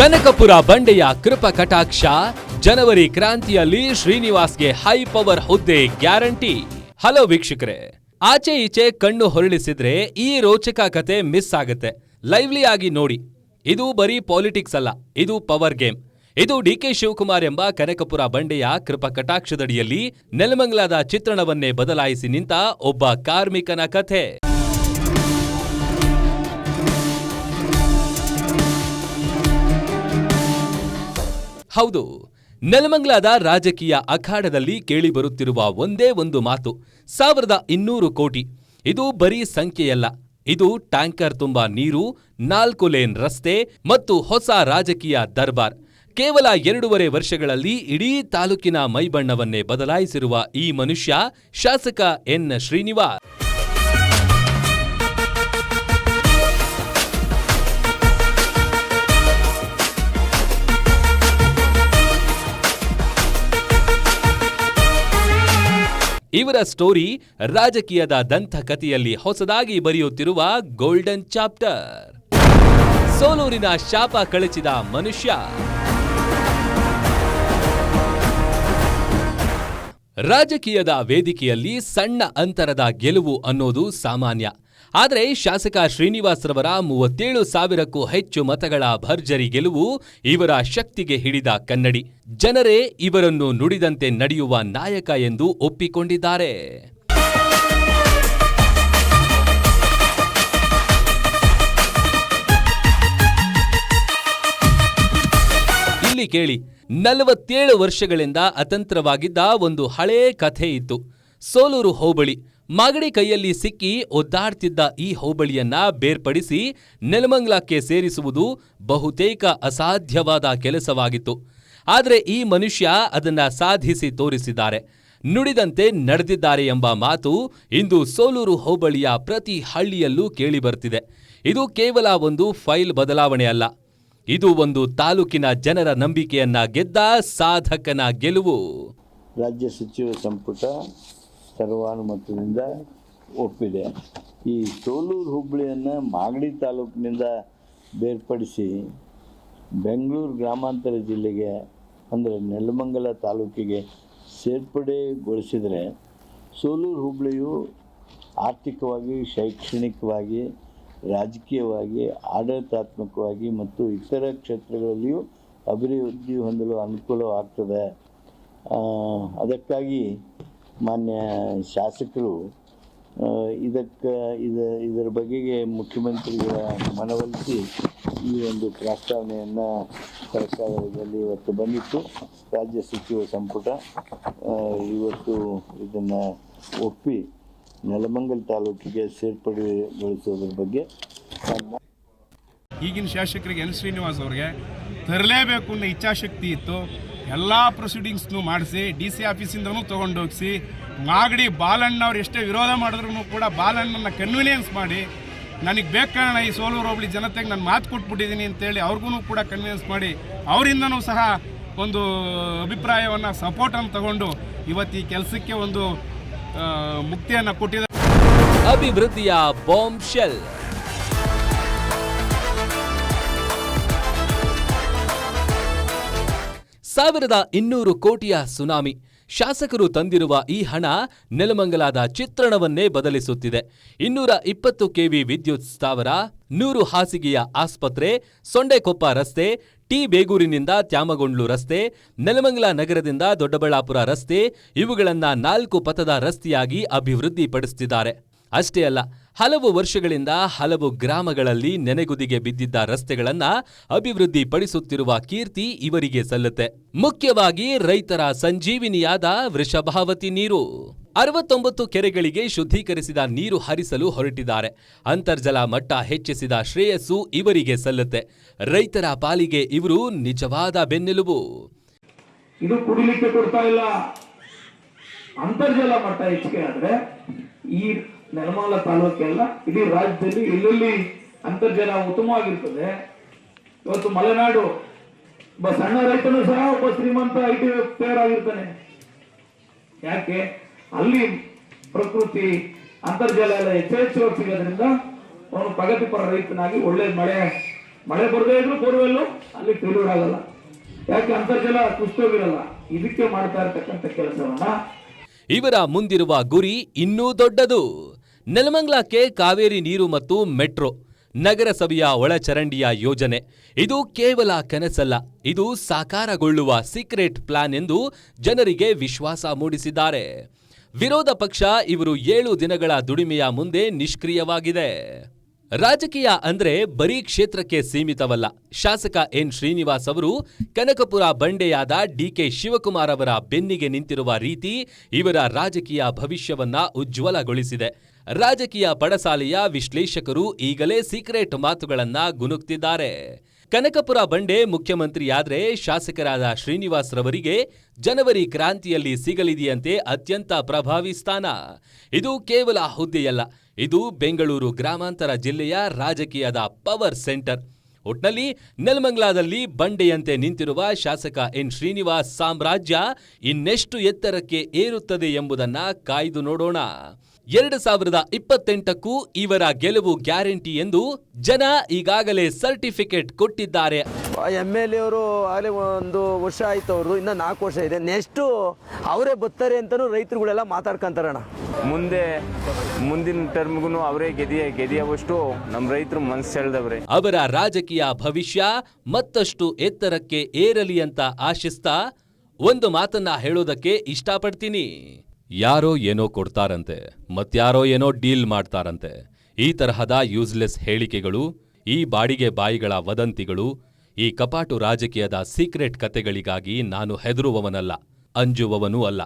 ಕನಕಪುರ ಬಂಡೆಯ ಕೃಪ ಕಟಾಕ್ಷ. ಜನವರಿ ಕ್ರಾಂತಿಯಲ್ಲಿ ಶ್ರೀನಿವಾಸ್ಗೆ ಹೈ ಪವರ್ ಹುದ್ದೆ ಗ್ಯಾರಂಟಿ. ಹಲೋ ವೀಕ್ಷಕರೇ, ಆಚೆ ಈಚೆ ಕಣ್ಣು ಹೊರಳಿಸಿದ್ರೆ ಈ ರೋಚಕ ಕತೆ ಮಿಸ್ ಆಗುತ್ತೆ. ಲೈವ್ಲಿ ಆಗಿ ನೋಡಿ. ಇದು ಬರೀ ಪಾಲಿಟಿಕ್ಸ್ ಅಲ್ಲ, ಇದು ಪವರ್ ಗೇಮ್ ಇದು ಡಿ ಕೆ ಶಿವಕುಮಾರ್ ಎಂಬ ಕನಕಪುರ ಬಂಡೆಯ ಕೃಪ ಕಟಾಕ್ಷದಡಿಯಲ್ಲಿ ನೆಲಮಂಗಲದ ಚಿತ್ರಣವನ್ನೇ ಬದಲಾಯಿಸಿ ನಿಂತ ಒಬ್ಬ ಕಾರ್ಮಿಕನ ಕಥೆ. ಹೌದು, ನೆಲಮಂಗ್ಲಾದ ರಾಜಕೀಯ ಅಖಾಡದಲ್ಲಿ ಕೇಳಿಬರುತ್ತಿರುವ ಒಂದೇ ಒಂದು ಮಾತು, ಸಾವಿರದ ಇನ್ನೂರು ಕೋಟಿ. ಇದು ಬರೀ ಸಂಖ್ಯೆಯಲ್ಲ, ಇದು ಟ್ಯಾಂಕರ್ ತುಂಬಾ ನೀರು, ನಾಲ್ಕು ಲೇನ್ ರಸ್ತೆ ಮತ್ತು ಹೊಸ ರಾಜಕೀಯ ದರ್ಬಾರ್. ಕೇವಲ ಎರಡೂವರೆ ವರ್ಷಗಳಲ್ಲಿ ಇಡೀ ತಾಲೂಕಿನ ಮೈಬಣ್ಣವನ್ನೇ ಬದಲಾಯಿಸಿರುವ ಈ ಮನುಷ್ಯ ಶಾಸಕ ಎನ್. ಶ್ರೀನಿವಾಸ್. ಇವರ ಸ್ಟೋರಿ ರಾಜಕೀಯದ ದಂತಕಥೆಯಲ್ಲಿ ಹೊಸದಾಗಿ ಬರೆಯುತ್ತಿರುವ ಗೋಲ್ಡನ್ ಚಾಪ್ಟರ್ ಸೋಲೂರಿನ ಶಾಪ ಕಳಚಿದ ಮನುಷ್ಯ. ರಾಜಕೀಯದ ವೇದಿಕೆಯಲ್ಲಿ ಸಣ್ಣ ಅಂತರದ ಗೆಲುವು ಅನ್ನೋದು ಸಾಮಾನ್ಯ. ಆದರೆ ಶಾಸಕ ಶ್ರೀನಿವಾಸ್ ರವರ ಮೂವತ್ತೇಳು ಸಾವಿರಕ್ಕೂ ಹೆಚ್ಚು ಮತಗಳ ಭರ್ಜರಿ ಗೆಲುವು ಇವರ ಶಕ್ತಿಗೆ ಹಿಡಿದ ಕನ್ನಡಿ. ಜನರೇ ಇವರನ್ನು ನುಡಿದಂತೆ ನಡೆಯುವ ನಾಯಕ ಎಂದು ಒಪ್ಪಿಕೊಂಡಿದ್ದಾರೆ. ಇಲ್ಲಿ ಕೇಳಿ, ನಲವತ್ತೇಳು ವರ್ಷಗಳಿಂದ ಅತಂತ್ರವಾಗಿದ್ದ ಒಂದು ಹಳೇ ಕಥೆ ಇತ್ತು. ಸೋಲೂರು ಹೋಬಳಿ ಮಾಗಡಿ ಕೈಯಲ್ಲಿ ಸಿಕ್ಕಿ ಒದ್ದಾಡ್ತಿದ್ದ ಈ ಹೋಬಳಿಯನ್ನ ಬೇರ್ಪಡಿಸಿ ನೆಲಮಂಗ್ಲಕ್ಕೆ ಸೇರಿಸುವುದು ಬಹುತೇಕ ಅಸಾಧ್ಯವಾದ ಕೆಲಸವಾಗಿತ್ತು. ಆದರೆ ಈ ಮನುಷ್ಯ ಅದನ್ನ ಸಾಧಿಸಿ ತೋರಿಸಿದ್ದಾರೆ. ನುಡಿದಂತೆ ನಡೆದಿದ್ದಾರೆ ಎಂಬ ಮಾತು ಇಂದು ಸೋಲೂರು ಹೋಬಳಿಯ ಪ್ರತಿ ಹಳ್ಳಿಯಲ್ಲೂ ಕೇಳಿಬರ್ತಿದೆ. ಇದು ಕೇವಲ ಒಂದು ಫೈಲ್ ಬದಲಾವಣೆ ಅಲ್ಲ. ಇದು ಒಂದು ತಾಲೂಕಿನ ಜನರ ನಂಬಿಕೆಯನ್ನ ಗೆದ್ದ ಸಾಧಕನ ಗೆಲುವು. ರಾಜ್ಯ ಸಚಿವ ಸಂಪುಟ ಸರ್ವಾನುಮತದಿಂದ ಒಪ್ಪಿದೆ. ಈ ಸೋಲೂರು ಹುಬ್ಬಳ್ಳಿಯನ್ನು ಮಾಗಡಿ ತಾಲೂಕಿನಿಂದ ಬೇರ್ಪಡಿಸಿ ಬೆಂಗಳೂರು ಗ್ರಾಮಾಂತರ ಜಿಲ್ಲೆಗೆ, ಅಂದರೆ ನೆಲಮಂಗಲ ತಾಲೂಕಿಗೆ ಸೇರ್ಪಡೆಗೊಳಿಸಿದರೆ ಸೋಲೂರು ಹುಬ್ಬಳ್ಳಿಯು ಆರ್ಥಿಕವಾಗಿ, ಶೈಕ್ಷಣಿಕವಾಗಿ, ರಾಜಕೀಯವಾಗಿ, ಆಡಳಿತಾತ್ಮಕವಾಗಿ ಮತ್ತು ಇತರ ಕ್ಷೇತ್ರಗಳಲ್ಲಿಯೂ ಅಭಿವೃದ್ಧಿ ಹೊಂದಲು ಅನುಕೂಲವಾಗ್ತದೆ. ಅದಕ್ಕಾಗಿ ಮಾನ್ಯ ಶಾಸಕರು ಇದಕ್ಕೆ, ಇದ, ಇದರ ಬಗೆಗೆ ಮುಖ್ಯಮಂತ್ರಿಗಳ ಮನವೊಲಿಸಿ ಈ ಒಂದು ಪ್ರಸ್ತಾವನೆಯನ್ನು ಸರ್ಕಾರದಲ್ಲಿ ಇವತ್ತು ಬಂದಿತ್ತು. ರಾಜ್ಯ ಸಚಿವ ಸಂಪುಟ ಇವತ್ತು ಇದನ್ನು ಒಪ್ಪಿ ನೆಲಮಂಗಲ ತಾಲೂಕಿಗೆ ಸೇರ್ಪಡೆಗೊಳಿಸೋದ್ರ ಬಗ್ಗೆ ಈಗಿನ ಶಾಸಕರಿಗೆ ಎನ್ ಶ್ರೀನಿವಾಸ್ ಅವ್ರಿಗೆ ತರಲೇಬೇಕು ಅನ್ನೋ ಇಚ್ಛಾಶಕ್ತಿ ಇತ್ತು. ಎಲ್ಲ ಪ್ರೊಸೀಡಿಂಗ್ಸ್ನು ಮಾಡಿಸಿ ಡಿ ಸಿ ಆಫೀಸಿಂದನೂ ತೊಗೊಂಡೋಗಿಸಿ, ಮಾಗಡಿ ಬಾಲಣ್ಣ ಅವ್ರು ಎಷ್ಟೇ ವಿರೋಧ ಮಾಡಿದ್ರು ಕೂಡ ಬಾಲಣ್ಣನ ಕನ್ವಿನಿಯನ್ಸ್ ಮಾಡಿ, ನನಗೆ ಬೇಕಾಣ ಈ ಸೋಲೂರು ಹೋಬಳಿ ಜನತೆಗೆ ನಾನು ಮಾತು ಕೊಟ್ಬಿಟ್ಟಿದ್ದೀನಿ ಅಂತೇಳಿ ಅವ್ರಿಗೂ ಕೂಡ ಕನ್ವಿನ್ಸ್ ಮಾಡಿ, ಅವರಿಂದನೂ ಸಹ ಒಂದು ಅಭಿಪ್ರಾಯವನ್ನು ಸಪೋರ್ಟನ್ನು ತಗೊಂಡು ಇವತ್ತು ಈ ಕೆಲಸಕ್ಕೆ ಒಂದು ಮುಕ್ತಿಯನ್ನು ಕೊಟ್ಟಿದ್ದಾರೆ. ಅಭಿವೃದ್ಧಿಯ ಬಾಂಬ್ ಶೆಲ್ ಸಾವಿರದ ಇನ್ನೂರು ಕೋಟಿಯ ಸುನಾಮಿ. ಶಾಸಕರು ತಂದಿರುವ ಈ ಹಣ ನೆಲಮಂಗಲಾದ ಚಿತ್ರಣವನ್ನೇ ಬದಲಿಸುತ್ತಿದೆ. ಇನ್ನೂರ ಇಪ್ಪತ್ತು ಕೆವಿ ವಿದ್ಯುತ್ ಸ್ಥಾವರ, ನೂರು ಹಾಸಿಗೆಯ ಆಸ್ಪತ್ರೆ, ಸೊಂಡೆಕೊಪ್ಪ ರಸ್ತೆ, ಟಿ ಬೇಗೂರಿನಿಂದ ತ್ಯಾಮಗೊಂಡ್ಲು ರಸ್ತೆ, ನೆಲಮಂಗಲ ನಗರದಿಂದ ದೊಡ್ಡಬಳ್ಳಾಪುರ ರಸ್ತೆ, ಇವುಗಳನ್ನ ನಾಲ್ಕು ಪಥದ ರಸ್ತೆಯಾಗಿ ಅಭಿವೃದ್ಧಿಪಡಿಸುತ್ತಿದ್ದಾರೆ ಅಷ್ಟೇ ಅಲ್ಲ ಹಲವು ವರ್ಷಗಳಿಂದ ಹಲವು ಗ್ರಾಮಗಳಲ್ಲಿ ನೆನೆಗುದಿಗೆ ಬಿದ್ದಿದ್ದ ರಸ್ತೆಗಳನ್ನ ಅಭಿವೃದ್ಧಿಪಡಿಸುತ್ತಿರುವ ಕೀರ್ತಿ ಇವರಿಗೆ ಸಲ್ಲುತ್ತೆ. ಮುಖ್ಯವಾಗಿ ರೈತರ ಸಂಜೀವಿನಿಯಾದ ವೃಷಭಾವತಿ ನೀರು. ಅರವತ್ತೊಂಬತ್ತು ಕೆರೆಗಳಿಗೆ ಶುದ್ಧೀಕರಿಸಿದ ನೀರು ಹರಿಸಲು ಹೊರಟಿದ್ದಾರೆ. ಅಂತರ್ಜಲ ಮಟ್ಟ ಹೆಚ್ಚಿಸಿದ ಶ್ರೇಯಸ್ಸು ಇವರಿಗೆ ಸಲ್ಲುತ್ತೆ. ರೈತರ ಪಾಲಿಗೆ ಇವರು ನಿಜವಾದ ಬೆನ್ನೆಲುಬು. ಇದು ಕುಡಿಲಿಕ್ಕೆ ಕೊಡ್ತಾ ಇಲ್ಲ. ಅಂತರ್ಜಲ ಮಟ್ಟ ಹೆಚ್ಚಿಗೆ ಆದ್ರೆ ಈ ನೆಲಮಂಗಲ ತಾಲೂಕೆಲ್ಲ ಇಡೀ ರಾಜ್ಯದಲ್ಲಿ ಎಲ್ಲೆಲ್ಲಿ ಅಂತರ್ಜಲ ಉತ್ತಮವಾಗಿರ್ತದೆ, ಇವತ್ತು ಮಲೆನಾಡು, ಒಬ್ಬ ಸಣ್ಣ ರೈತನು ಸಹ ಒಬ್ಬ ಶ್ರೀಮಂತ ಐ ಟಿ ಪ್ಲೇಯರ್ ಆಗಿರ್ತಾನೆ ಯಾಕೆ? ಅಲ್ಲಿ ಪ್ರಕೃತಿ, ಅಂತರ್ಜಲ ಎಲ್ಲ ಯಥೇಚ್ಛವಾಗಿ ಸಿಗೋದ್ರಿಂದ ಅವನು ಪ್ರಗತಿಪರ ರೈತನಾಗಿ ಒಳ್ಳೆ ಮಳೆ ಮಳೆ ಬರದೇ ಇದ್ರು ಬೋರ್ವೆಲ್ಲು, ಅಲ್ಲಿ ಫೇಲ್ಯೂರ್ ಆಗಲ್ಲ. ಯಾಕೆ? ಅಂತರ್ಜಲ ಕುಸ್ತೋಗಿರಲ್ಲ ಇದಕ್ಕೆ ಮಾಡ್ತಾ ಇರತಕ್ಕಂಥ ಕೆಲಸವನ್ನ ಇವರ ಮುಂದಿರುವ ಗುರಿ ಇನ್ನೂ ದೊಡ್ಡದು. ನೆಲಮಂಗಲಕ್ಕೆ ಕಾವೇರಿ ನೀರು ಮತ್ತು ಮೆಟ್ರೋ, ನಗರಸಭೆಯ ಒಳಚರಂಡಿಯ ಯೋಜನೆ. ಇದು ಕೇವಲ ಕನಸಲ್ಲ, ಇದು ಸಾಕಾರಗೊಳ್ಳುವ ಸೀಕ್ರೆಟ್ ಪ್ಲಾನ್ ಎಂದು ಜನರಿಗೆ ವಿಶ್ವಾಸ ಮೂಡಿಸಿದ್ದಾರೆ. ವಿರೋಧ ಪಕ್ಷ ಇವರು ಏಳು ದಿನಗಳ ದುಡಿಮೆಯ ಮುಂದೆ ನಿಷ್ಕ್ರಿಯವಾಗಿದೆ. ರಾಜಕೀಯ ಅಂದ್ರೆ ಬರೀ ಕ್ಷೇತ್ರಕ್ಕೆ ಸೀಮಿತವಲ್ಲ. ಶಾಸಕ ಎನ್ ಶ್ರೀನಿವಾಸ್ ಅವರು ಕನಕಪುರ ಬಂಡೆಯಾದ ಡಿಕೆ ಶಿವಕುಮಾರ್ ಅವರ ಬೆನ್ನಿಗೆ ನಿಂತಿರುವ ರೀತಿ ಇವರ ರಾಜಕೀಯ ಭವಿಷ್ಯವನ್ನ ಉಜ್ವಲಗೊಳಿಸಿದೆ. ರಾಜಕೀಯ ಪಡಸಾಲೆಯ ವಿಶ್ಲೇಷಕರು ಈಗಲೇ ಸೀಕ್ರೆಟ್ ಮಾತುಗಳನ್ನ ಗುನುಕ್ತಿದ್ದಾರೆ ಕನಕಪುರ ಬಂಡೆ ಮುಖ್ಯಮಂತ್ರಿಯಾದ್ರೆ ಶಾಸಕರಾದ ಶ್ರೀನಿವಾಸ್ ರವರಿಗೆ ಜನವರಿ ಕ್ರಾಂತಿಯಲ್ಲಿ ಸಿಗಲಿದೆಯಂತೆ ಅತ್ಯಂತ ಪ್ರಭಾವಿ ಸ್ಥಾನ. ಇದು ಕೇವಲ ಹುದ್ದೆಯಲ್ಲ, ಇದು ಬೆಂಗಳೂರು ಗ್ರಾಮಾಂತರ ಜಿಲ್ಲೆಯ ರಾಜಕೀಯದ ಪವರ್ ಸೆಂಟರ್. ಒಟ್ನಲ್ಲಿ ನೆಲಮಂಗ್ಲಾದಲ್ಲಿ ಬಂಡೆಯಂತೆ ನಿಂತಿರುವ ಶಾಸಕ ಎನ್ ಶ್ರೀನಿವಾಸ್ ಸಾಮ್ರಾಜ್ಯ ಇನ್ನೆಷ್ಟು ಎತ್ತರಕ್ಕೆ ಏರುತ್ತದೆ ಎಂಬುದನ್ನ ಕಾಯ್ದು ನೋಡೋಣ. ಎರಡು ಸಾವಿರದ ಇಪ್ಪತ್ತೆಂಟಕ್ಕೂ ಇವರ ಗೆಲುವು ಗ್ಯಾರಂಟಿ ಎಂದು ಜನ ಈಗಾಗಲೇ ಸರ್ಟಿಫಿಕೇಟ್ ಕೊಟ್ಟಿದ್ದಾರೆ. ಎಂ ಎಲ್ ಎ ಅವರು ಆಗಲೇ ಒಂದು ವರ್ಷ ಆಯ್ತು ಅವ್ರದ್ದು ಇನ್ನೂ ನಾಲ್ಕು ವರ್ಷ ಇದೆ. ನೆಕ್ಸ್ಟ್ ಅವರೇ ಬರ್ತಾರೆ ಅಂತಲೂ ರೈತರುಗಳೆಲ್ಲ ಮಾತಾಡ್ಕೊಂತಾರಣ ಮುಂದೆ ಮುಂದಿನ ಟರ್ಮ್ಗೂ ಅವರೇ ಗೆದಿಯ ಗೆದಿಯವಷ್ಟು ನಮ್ಮ ರೈತರು ಮನಸ್ಸು ಸೆಳೆದವ್ರೆ. ಅವರ ರಾಜಕೀಯ ಭವಿಷ್ಯ ಮತ್ತಷ್ಟು ಎತ್ತರಕ್ಕೆ ಏರಲಿ ಅಂತ ಆಶಿಸ್ತಾ ಒಂದು ಮಾತನ್ನ ಹೇಳೋದಕ್ಕೆ ಇಷ್ಟಪಡ್ತೀನಿ. ಯಾರೋ ಏನೋ ಕೊಡ್ತಾರಂತೆ ಮತ್ಯಾರೋ ಏನೋ ಡೀಲ್ ಮಾಡ್ತಾರಂತೆ. ಈ ತರಹದ ಯೂಸ್ಲೆಸ್ ಹೇಳಿಕೆಗಳು, ಈ ಬಾಡಿಗೆ ಬಾಯಿಗಳ ವದಂತಿಗಳು, ಈ ಕಪಾಟು ರಾಜಕೀಯದ ಸೀಕ್ರೆಟ್ ಕತೆಗಳಿಗಾಗಿ ನಾನು ಹೆದರುವವನಲ್ಲ, ಅಂಜುವವನೂ ಅಲ್ಲ.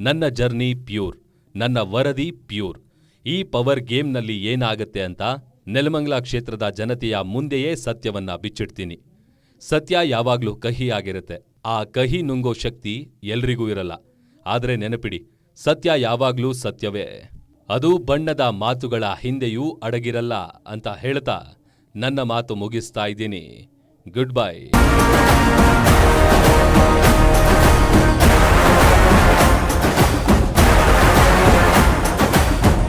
ನನ್ನ ಜರ್ನಿ ಪ್ಯೂರ್, ನನ್ನ ವರದಿ ಪ್ಯೂರ್. ಈ ಪವರ್ ಗೇಮ್ನಲ್ಲಿ ಏನಾಗತ್ತೆ ಅಂತ ನೆಲಮಂಗಲ ಕ್ಷೇತ್ರದ ಜನತೆಯ ಮುಂದೆಯೇ ಸತ್ಯವನ್ನ ಬಿಚ್ಚಿಡ್ತೀನಿ. ಸತ್ಯ ಯಾವಾಗ್ಲೂ ಕಹಿಯಾಗಿರುತ್ತೆ. ಆ ಕಹಿ ನುಂಗೋ ಶಕ್ತಿ ಎಲ್ರಿಗೂ ಇರಲ್ಲ. ಆದರೆ ನೆನಪಿಡಿ ಸತ್ಯ ಯಾವಾಗ್ಲೂ ಸತ್ಯವೇ. ಅದು ಬಣ್ಣದ ಮಾತುಗಳ ಹಿಂದೆಯೂ ಅಡಗಿರಲ್ಲ ಅಂತ ಹೇಳ್ತಾ ನನ್ನ ಮಾತು ಮುಗಿಸ್ತಾ ಇದ್ದೀನಿ. Good bye